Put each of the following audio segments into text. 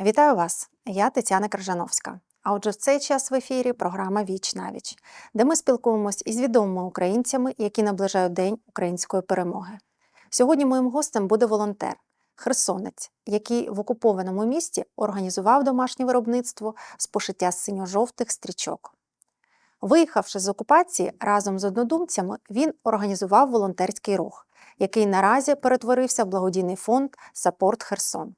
Вітаю вас! Я Тетяна Крижановська. А отже, в цей час в ефірі програма Віч на віч, де ми спілкуємось із відомими українцями, які наближають День української перемоги. Сьогодні моїм гостем буде волонтер, херсонець, який в окупованому місті організував домашнє виробництво з пошиття синьо-жовтих стрічок. Виїхавши з окупації разом з однодумцями, він організував волонтерський рух, який наразі перетворився в благодійний фонд Сапорт Херсон.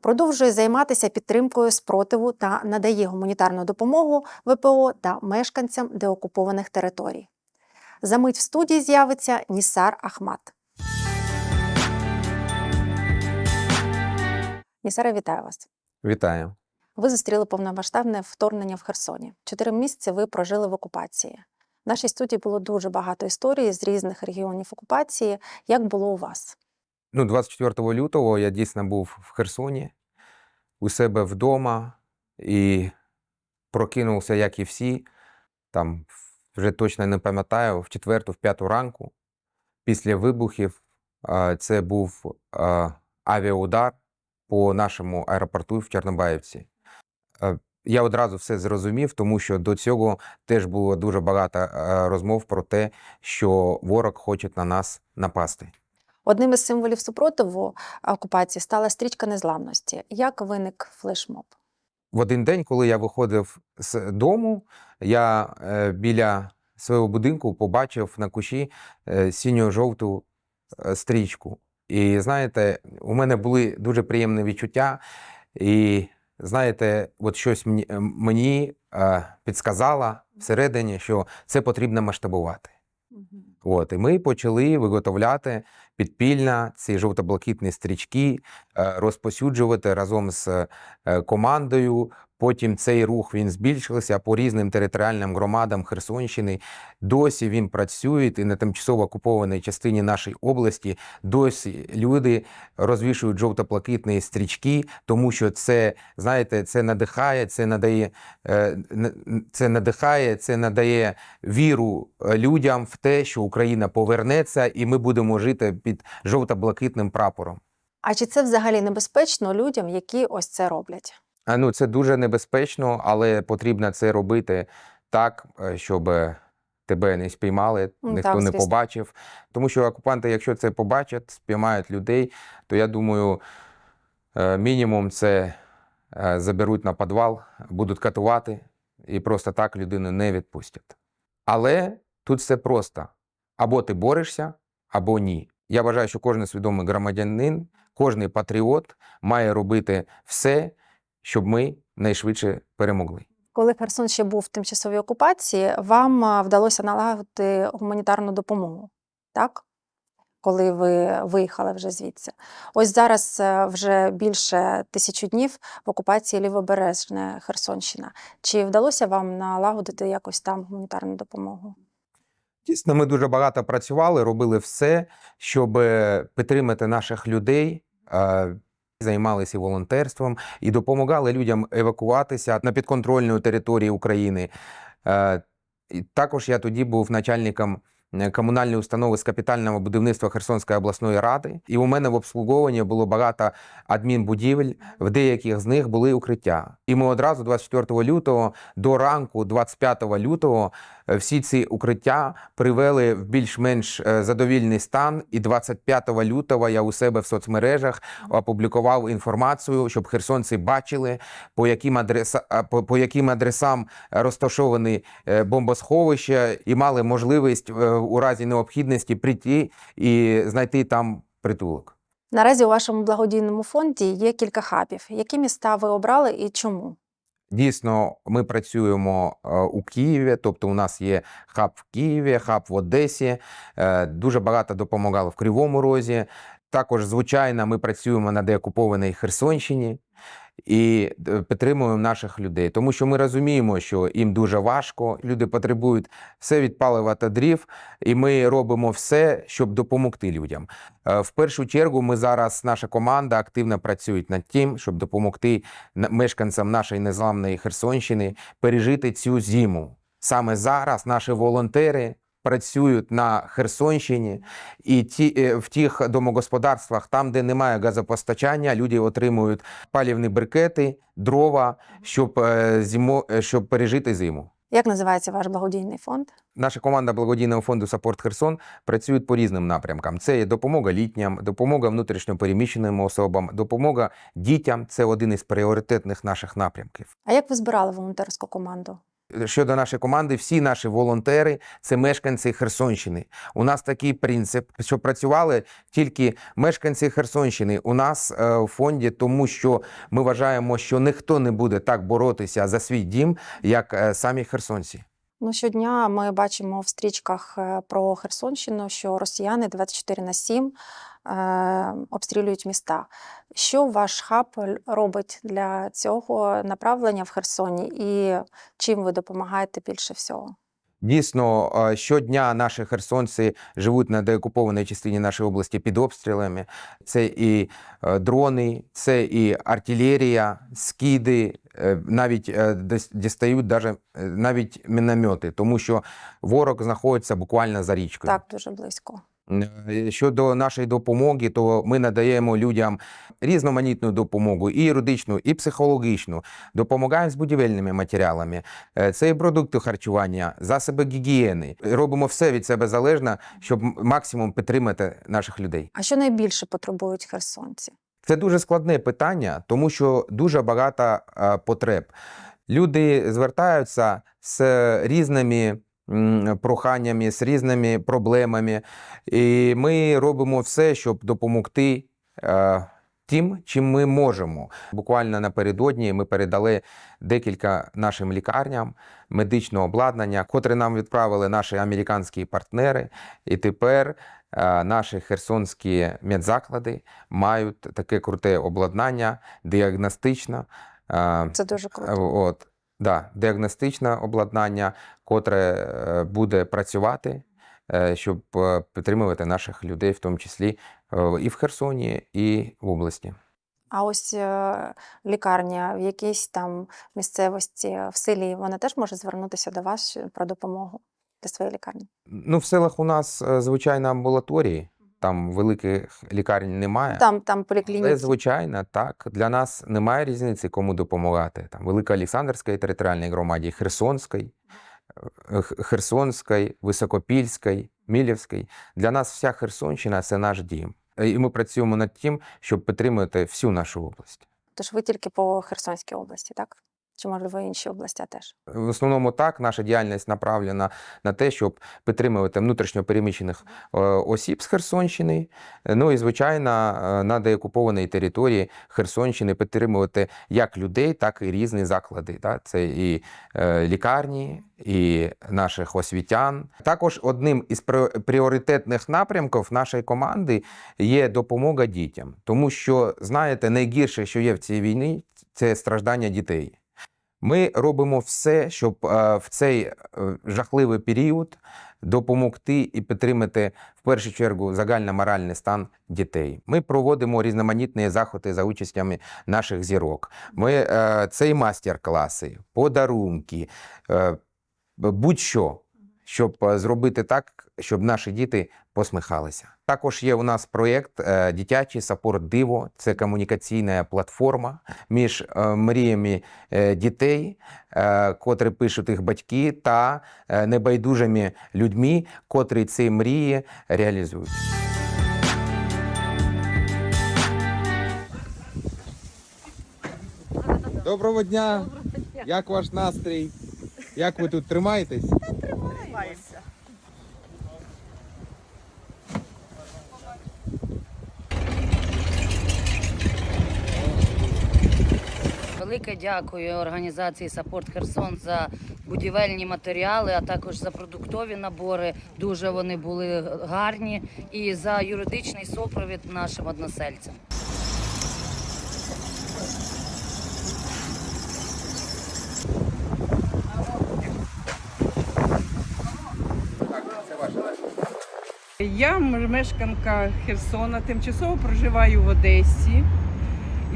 Продовжує займатися підтримкою спротиву та надає гуманітарну допомогу ВПО та мешканцям деокупованих територій. Замить в студії з'явиться Нісар Ахмат. Нісаре, вітаю вас. Вітаю. Ви зустріли повномасштабне вторгнення в Херсоні. Чотири місяці ви прожили в окупації. В нашій студії було дуже багато історій з різних регіонів окупації. Як було у вас? Ну, 24 лютого я дійсно був в Херсоні у себе вдома і прокинувся, як і всі. Там вже точно не пам'ятаю, в четверту, в п'яту ранку. Після вибухів це був авіаудар по нашому аеропорту в Чорнобаївці. Е, Я одразу все зрозумів, тому що до цього теж було дуже багато е, розмов про те, що ворог хоче на нас напасти. Одним із символів супротиву окупації стала стрічка незламності. Як виник флешмоб? В один день, коли я виходив з дому, я е, біля свого будинку побачив на кущі е, синьо-жовту е, стрічку. І знаєте, у мене були дуже приємні відчуття. І знаєте, от щось мені, е, мені е, підсказало всередині, що це потрібно масштабувати. От, і ми почали виготовляти підпільно ці жовто-блакитні стрічки, е, розпосюджувати разом з е, командою. Потім цей рух він збільшився по різним територіальним громадам Херсонщини. Досі він працює і на тимчасово окупованій частині нашої області. Досі люди розвішують жовто-блакитні стрічки, тому що це, знаєте, це надихає, це надає, е, це надихає, це надає віру е, людям в те, що Україна повернеться, і ми будемо жити під жовто-блакитним прапором. А чи це взагалі небезпечно людям, які ось це роблять? Ну, це дуже небезпечно, але потрібно це робити так, е, щоб тебе не спіймали, Ну, ніхто так, не побачив. Тому що окупанти, якщо це побачать, спіймають людей, то я думаю, е, мінімум це е, заберуть на підвал, будуть катувати і просто так людину не відпустять. Але тут все просто: або ти борешся, або ні. Я вважаю, що кожен свідомий громадянин, кожен патріот має робити все, щоб ми найшвидше перемогли. Коли Херсон ще був в тимчасовій окупації, вам вдалося налагодити гуманітарну допомогу, так? Коли ви виїхали вже звідси. Ось зараз е, вже більше тисячу днів в окупації Лівобережна Херсонщина. Чи вдалося вам налагодити якось там гуманітарну допомогу? Дійсно, ми дуже багато працювали, робили все, щоб е, підтримати наших людей. Займалися волонтерством і допомагали людям евакуватися на підконтрольну територію України. Е, Також я тоді був начальником е, комунальної установи з капітального будівництва Херсонської обласної ради, і у мене в обслуговуванні було багато адмінбудівель, в деяких з них були укриття. І ми одразу 24 лютого до ранку, 25 лютого, всі ці укриття привели в більш-менш е, задовільний стан. І 25 лютого я у себе в соцмережах опублікував інформацію, щоб херсонці бачили, по яким адреса по, по яким адресам розташовані е, бомбосховища, і мали можливість е, у разі необхідності прийти і знайти там притулок. Наразі у вашому благодійному фонді є кілька хабів. Які міста ви обрали і чому? Дійсно, ми працюємо е, у Києві, тобто у нас є хаб в Києві, хаб в Одесі. е, Дуже багато допомагало в Кривому Розі. Також, звичайно, ми працюємо на деокупованій Херсонщині і е, підтримуємо наших людей, тому що ми розуміємо, що їм дуже важко. Люди потребують все від палива та дрів, і ми робимо все, щоб допомогти людям. Е, В першу чергу, ми зараз, наша команда активно працює над тим, щоб допомогти мешканцям нашої незламної Херсонщини пережити цю зиму. Саме зараз наші волонтери працюють на Херсонщині, і ті е, в тих домогосподарствах, там, де немає газопостачання, люди отримують палівні брикети, дрова, щоб е, зимо, е, щоб пережити зиму. Як називається ваш благодійний фонд? Наша команда благодійного фонду Саппорт Херсон працює по різним напрямкам. Це є допомога літням, допомога внутрішньопереміщеним особам, допомога дітям. Це один із пріоритетних наших напрямків. А як ви збирали волонтерську команду? Щодо нашої команди, всі наші волонтери це мешканці Херсонщини. У нас такий принцип, що працювали тільки мешканці Херсонщини у нас е, в фонді, тому що ми вважаємо, що ніхто не буде так боротися за свій дім, як е, самі херсонці. Ну, щодня ми бачимо в стрічках е, про Херсонщину, що росіяни 24 на 7 е, обстрілюють міста. Що ваш хаб робить для цього направлення в Херсоні і чим ви допомагаєте більше всього? Дійсно, е, щодня наші херсонці живуть на деокупованій частині нашої області під обстрілами. Це і е, дрони, це і артилерія, скиди, е, навіть дістають даже, навіть міномети, тому що ворог знаходиться буквально за річкою. Так, дуже близько. Е, Щодо нашої допомоги, то ми надаємо людям різноманітну допомогу, і юридичну, і психологічну. Допомагаємо з будівельними матеріалами. Е, Це і продукти харчування, засоби гігієни. Робимо все від себе залежне, щоб максимум підтримати наших людей. А що найбільше потребують херсонці? Це дуже складне питання, тому що дуже багато е, потреб. Люди звертаються з різними проханнями, з різними проблемами, і ми робимо все, щоб допомогти. е, Тим, чим ми можемо. Буквально напередодні ми передали декілька нашим лікарням медичного обладнання, котре нам відправили наші американські партнери. І тепер е, наші херсонські медзаклади мають таке круте обладнання, діагностичне. е, Це дуже круто. От, да, діагностичне обладнання, котре е, буде працювати, е, щоб е, підтримувати наших людей, в тому числі і в Херсоні, і в області. А ось лікарня в якійсь там місцевості в селі, вона теж може звернутися до вас про допомогу для своєї лікарні. Ну, в селах у нас звичайно амбулаторії, там великих лікарень немає. Там, там Але, звичайно, так. Для нас немає різниці, кому допомагати. Там Велика Олександрській територіальній громаді, Херсонській, е, Х- Херсонській, Високопільській, Мілівській. Для нас вся Херсонщина це наш дім. І ми працюємо над тим, щоб підтримувати всю нашу область. Тож ви тільки по Херсонській області, так? Чи можливо інші області теж? В основному так, наша діяльність направлена на те, щоб підтримувати внутрішньопереміщених е, осіб з Херсонщини. Ну і звичайно, е, на деокупованій території Херсонщини підтримувати як людей, так і різні заклади. Так? Це і е, лікарні, і наших освітян. Також одним із пріо- пріоритетних напрямків нашої команди є допомога дітям, тому що знаєте, найгірше, що є в цій війні, це страждання дітей. Ми робимо все, щоб е, в цей е, жахливий період допомогти і підтримати в першу чергу загальноморальний стан дітей. Ми проводимо різноманітні заходи за участями наших зірок. Ми е, це і мастер-класи, подарунки, будь-що, щоб зробити так, щоб наші діти посміхалися. Також є у нас проєкт е, Дитячий саппорт Диво. Це комунікаційна платформа між е, мріями е, дітей, котрі пишуть їх батьки, та небайдужими людьми, котрі ці мрії реалізують. Доброго дня! Як ваш настрій? Як ви тут тримаєтесь? Тримаємося. Велике дякую організації Саппорт Херсон за будівельні матеріали, а також за продуктові набори. Дуже вони були гарні і за юридичний супровід нашим односельцям. Я мешканка Херсона, тимчасово проживаю в Одесі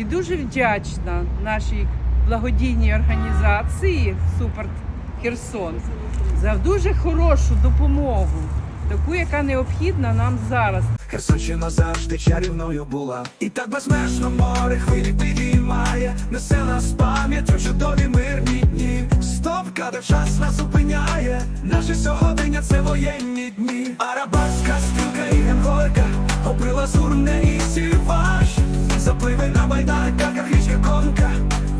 і дуже вдячна нашій благодійній організації Супорт Херсон за дуже хорошу допомогу, таку, яка необхідна нам зараз. Херсонщина завжди чарівною була. І так безмежно море хвилі підіймає, несе нас пам'ять про чудові мирні дні. Стоп, кадр час нас зупиняє. Наше сьогодення це воєнні дні. Арабатська стрілка і гемгорка, обри лазурне і сіваш. На майданках, як річка конка,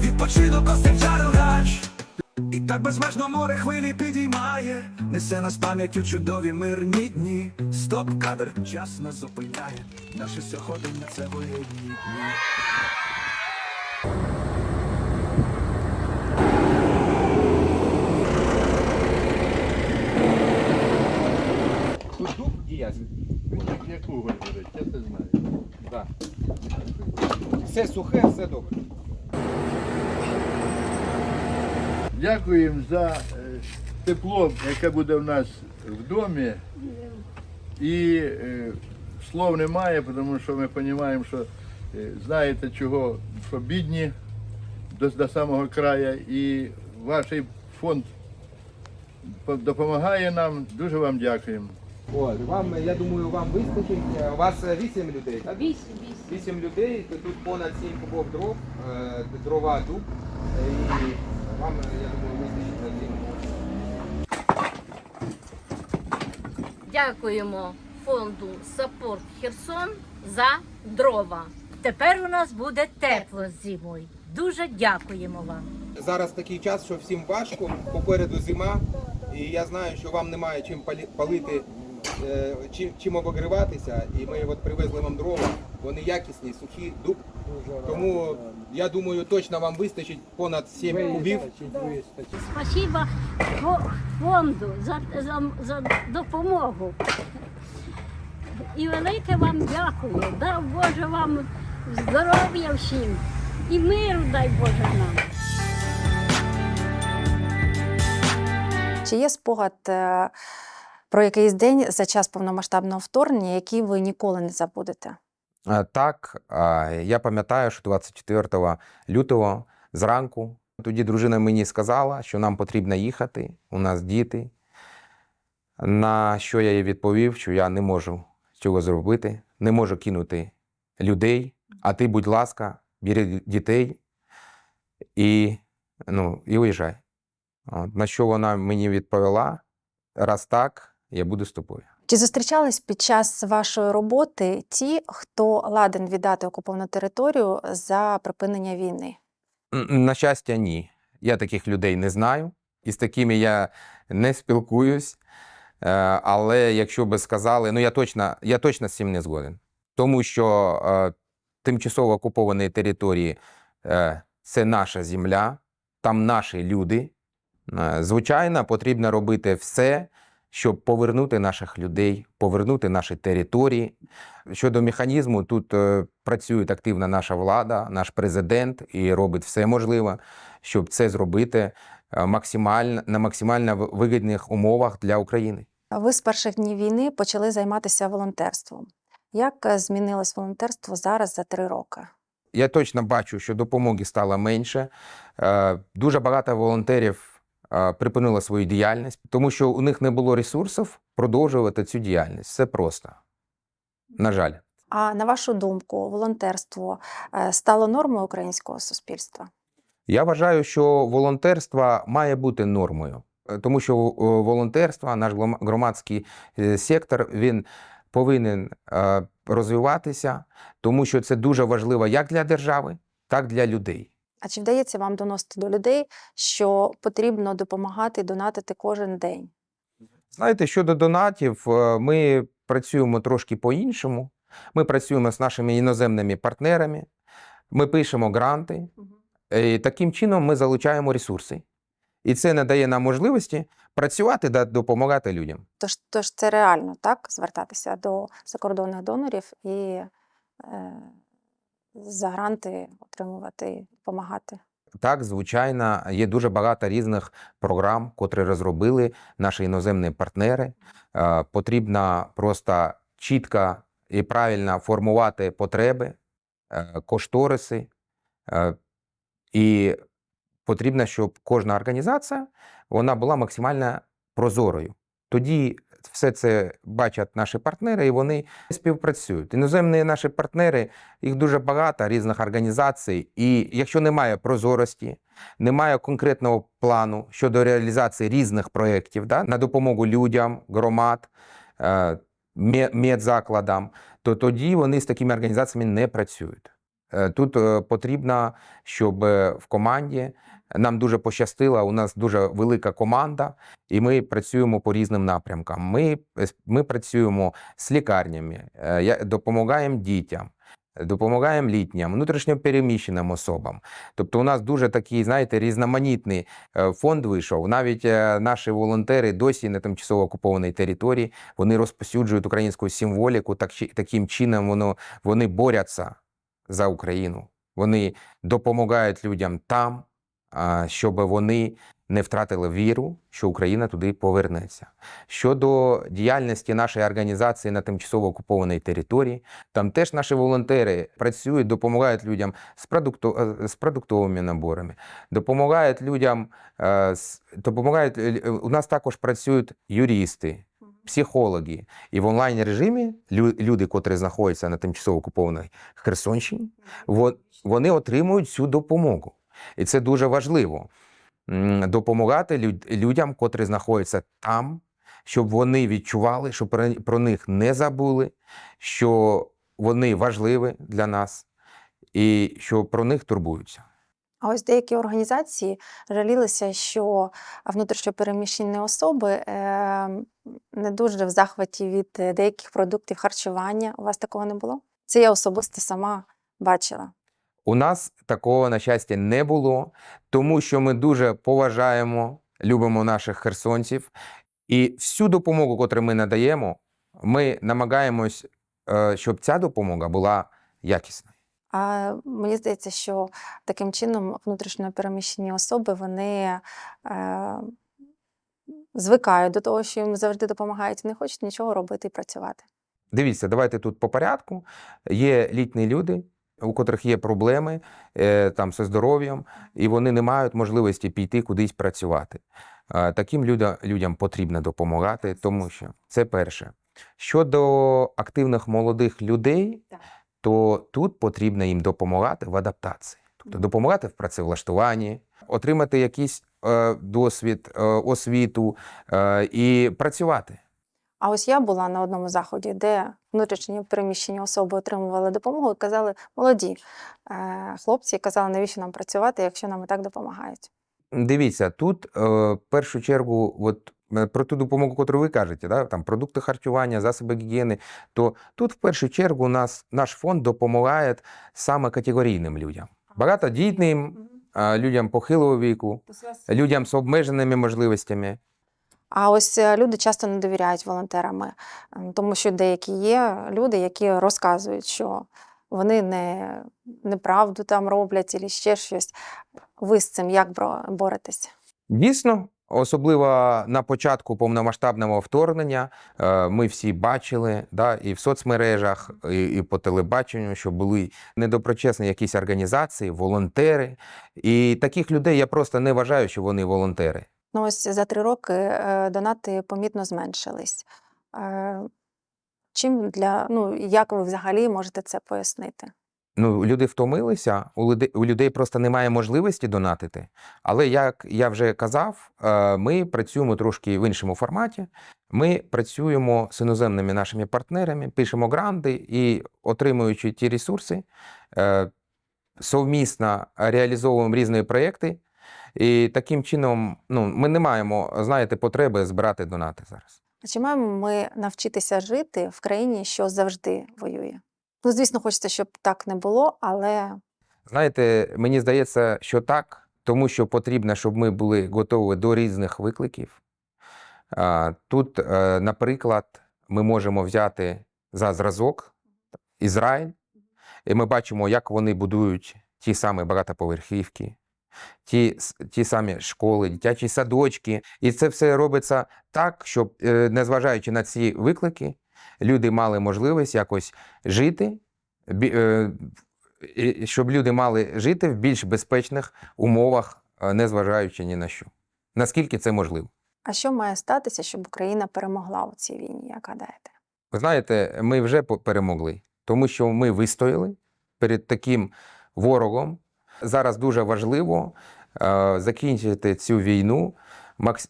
відпочинок костяк гач. І так безмежно море хвилі підіймає, несе нас пам'яттю чудові мирні дні. Стоп, кадр, час нас зупиняє. Наше сьогодення це воєнні дні. Тут дуб. Яку говорить, я це знаю. Да. Все сухе, все добре. Дякуємо за е, тепло, яке буде в нас в домі. І е, слов немає, тому що ми розуміємо, що е, знаєте чого, що бідні до, до самого краю. І ваш фонд допомагає нам. Дуже вам дякуємо. От, вам, я думаю, вам вистачить. Е, У вас е, вісім людей, так? Вісім, вісім. Вісім людей, тут понад сім кубов дров, е, дрова дуб. е, І вам, я думаю, вистачить на зиму. Дякуємо фонду Саппорт Херсон за дрова. Тепер у нас буде тепло зимою. Дуже дякуємо вам. Зараз такий час, що всім важко, попереду зима, і я знаю, що вам немає чим палі- палити, чим, чим обогріватися. І ми от привезли вам дрова, вони якісні, сухі, дуб. Тому я думаю, точно вам вистачить понад 7 кубів. Спасибо фонду за, за, за допомогу. І велике вам дякую. Дай Боже вам здоров'я всім і миру дай Боже нам. Чи є спогад е, про якийсь день за час повномасштабного вторгнення, який ви ніколи не забудете? Е, Так, я пам'ятаю, що 24 лютого зранку тоді дружина мені сказала, що нам потрібно їхати, у нас діти. На що я їй відповів, що я не можу цього зробити, не можу кинути людей, а ти, будь ласка, бери дітей і, ну, і уїжджай. На що вона мені відповіла: раз так, я буду з тобою. Чи зустрічались під час вашої роботи ті, хто ладен віддати окуповану територію за припинення війни? На щастя, ні. Я таких людей не знаю, і з такими я не спілкуюсь. Е, Але якщо би сказали, ну я точно, я точно з цим не згоден. Тому що е, тимчасово окуповані території е, це наша земля, там наші люди. Е, Звичайно, потрібно робити все, щоб повернути наших людей, повернути наші території. Щодо механізму, тут е, працює активна наша влада, наш президент і робить все можливе, щоб це зробити е, максимально на максимально вигідних умовах для України. Ви з перших днів війни почали займатися волонтерством. Як е, змінилось волонтерство зараз за три роки? Я точно бачу, що допомоги стало менше. Дуже багато волонтерів припинило свою діяльність, тому що у них не було ресурсів продовжувати цю діяльність. Все просто. На жаль. А на вашу думку, волонтерство е, стало нормою українського суспільства? Я вважаю, що волонтерство має бути нормою, Е, тому що е, волонтерство, наш громадський сектор, він повинен розвиватися, тому що це дуже важливо як для держави, так і для людей. А чи вдається вам доносити до людей, що потрібно допомагати донатити кожен день? Знаєте, щодо донатів, е, ми працюємо трошки по-іншому. Ми працюємо з нашими іноземними партнерами, ми пишемо гранти, і таким чином ми залучаємо ресурси. І це надає нам можливості працювати та допомагати людям. Тож, тож це реально так звертатися до закордонних донорів і е, за гранти отримувати, допомагати. Так, звичайно, є дуже багато різних програм, котрі розробили наші іноземні партнери. Е, Потрібно просто чітко і правильно формувати потреби, е, кошториси е, і потрібно, щоб кожна організація вона була максимально прозорою. Тоді все це бачать наші партнери, і вони співпрацюють. Іноземні наші партнери, їх дуже багато різних організацій. І якщо немає прозорості, немає конкретного плану щодо реалізації різних проєктів да, на допомогу людям, громад, е, медзакладам, то тоді вони з такими організаціями не працюють. Е, Тут е, потрібно, щоб в команді нам дуже пощастило, у нас дуже велика команда, і ми працюємо по різним напрямкам. Ми, ми працюємо з лікарнями, е, допомагаємо дітям, допомагаємо літнім, внутрішньопереміщеним особам. Тобто у нас дуже такий, знаєте, різноманітний е, фонд вийшов. Навіть е, наші волонтери досі на тимчасово окупованій території вони розповсюджують українську символіку, так, таким чином воно, вони борються за Україну. Вони допомагають людям там, щоб вони не втратили віру, що Україна туди повернеться. Щодо діяльності нашої організації на тимчасово окупованій території, там теж наші волонтери працюють, допомагають людям з, продукто, е, з продуктовими наборами, допомагають людям, е, допомагають, е, у нас також працюють юристи, психологи. І в онлайн режимі люди, котрі знаходяться на тимчасово окупованій Херсонщині, во- вони отримують цю допомогу. І це дуже важливо. Допомагати людям, котрі знаходяться там, щоб вони відчували, що про, них не забули, що вони важливі для нас і що про них турбуються. А ось деякі організації жалілися, що внутрішньопереміщені особи е, не дуже в захваті від е, деяких продуктів харчування. У вас такого не було? Це я особисто сама бачила. У нас такого, на щастя, не було, тому що ми дуже поважаємо, любимо наших херсонців. І всю допомогу, яку ми надаємо, ми намагаємось, е, щоб ця допомога була якісною. А мені здається, що таким чином внутрішньопереміщені особи вони е, звикають до того, що їм завжди допомагають, і не хочуть нічого робити і працювати. Дивіться, давайте тут по порядку. Є літні люди, у котрих є проблеми е, там зі здоров'ям, і вони не мають можливості піти кудись працювати. Таким людям, людям потрібно допомагати, тому що це перше. Щодо активних молодих людей, то тут потрібно їм допомагати в адаптації, тобто допомагати в працевлаштуванні, отримати якийсь е, досвід, е, освіту е, і працювати. А ось я була на одному заході, де внутрішньо переміщені особи отримували допомогу і казали, молоді е, хлопці казали, навіщо нам працювати, якщо нам і так допомагають. Дивіться, тут е, в першу чергу, от е, про ту допомогу, яку ви кажете, да, там продукти харчування, засоби гігієни, то тут в першу чергу нас наш фонд допомагає саме категорійним людям, багатодітним, людям похилого віку, людям з обмеженими можливостями. А ось е, люди часто не довіряють волонтерам, е, тому що деякі є люди, які розказують, що вони не неправду там роблять і ще щось. Ви з цим як боретесь? Дійсно, особливо на початку повномасштабного вторгнення, е, ми всі бачили да, і в соцмережах, і, і по телебаченню, що були недоброчесні якісь організації, волонтери. І таких людей я просто не вважаю, що вони волонтери. Ну, ось за три роки е, донати помітно зменшились. Е, Чим для ну як ви взагалі можете це пояснити? Ну, люди втомилися, у людей, у людей просто немає можливості донатити. Але як я вже казав, е, ми працюємо трошки в іншому форматі. Ми працюємо з іноземними нашими партнерами, пишемо гранди і, отримуючи ті ресурси, совмісно реалізовуємо різні проєкти. І таким чином ну, ми не маємо, знаєте, потреби збирати донати зараз. А чи маємо ми навчитися жити в країні, що завжди воює? Ну, звісно, хочеться, щоб так не було, але Знаєте, мені здається, що так, тому що потрібно, щоб ми були готові до різних викликів. Тут, е, наприклад, ми можемо взяти за зразок Ізраїль, і ми бачимо, як вони будують ті самі багатоповерхівки, ті, ті самі школи, дитячі садочки. І це все робиться так, щоб, е, незважаючи на ці виклики, люди мали можливість якось жити, е, щоб люди мали жити в більш безпечних умовах е, незважаючи ні на що. Наскільки це можливо? А що має статися, щоб Україна перемогла у цій війні, як гадаєте? Ви знаєте, ми вже перемогли, тому що ми вистояли перед таким ворогом. Зараз дуже важливо е, закінчити цю війну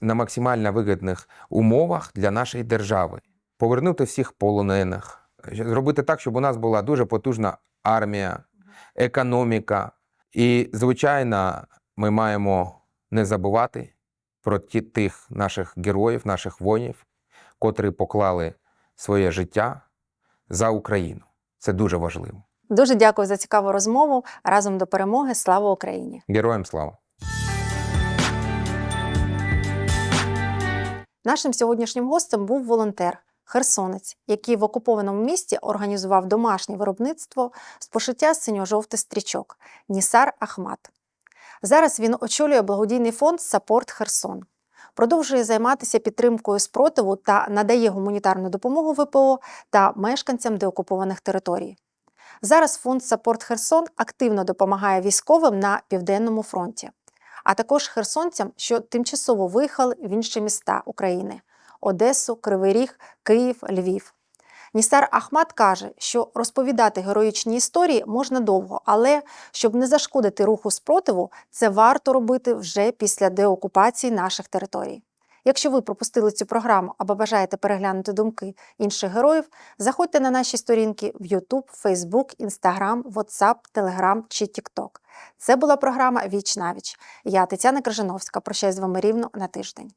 на максимально вигідних умовах для нашої держави, повернути всіх полонених, зробити так, щоб у нас була дуже потужна армія, економіка. І, звичайно, ми маємо не забувати про ті, тих наших героїв, наших воїнів, котрі поклали своє життя за Україну. Це дуже важливо. Дуже дякую за цікаву розмову. Разом до перемоги. Слава Україні! Героям слава! Нашим сьогоднішнім гостем був волонтер, херсонець, який в окупованому місті організував домашнє виробництво з пошиття синьо-жовтих стрічок Нісар Ахмат. Зараз він очолює благодійний фонд Сапорт Херсон. Продовжує займатися підтримкою спротиву та надає гуманітарну допомогу ВПО та мешканцям деокупованих територій. Зараз фонд Сапорт Херсон активно допомагає військовим на південному фронті, а також херсонцям, що тимчасово виїхали в інші міста України Одесу, Кривий Ріг, Київ, Львів. Нісар Ахмат каже, що розповідати героїчні історії можна довго, але щоб не зашкодити руху спротиву, це варто робити вже після деокупації наших територій. Якщо ви пропустили цю програму або бажаєте переглянути думки інших героїв, заходьте на наші сторінки в YouTube, Facebook, Instagram, WhatsApp, Telegram чи TikTok. Це була програма Віч навіч. Я Тетяна Крижановська. Прощаюсь з вами рівно на тиждень.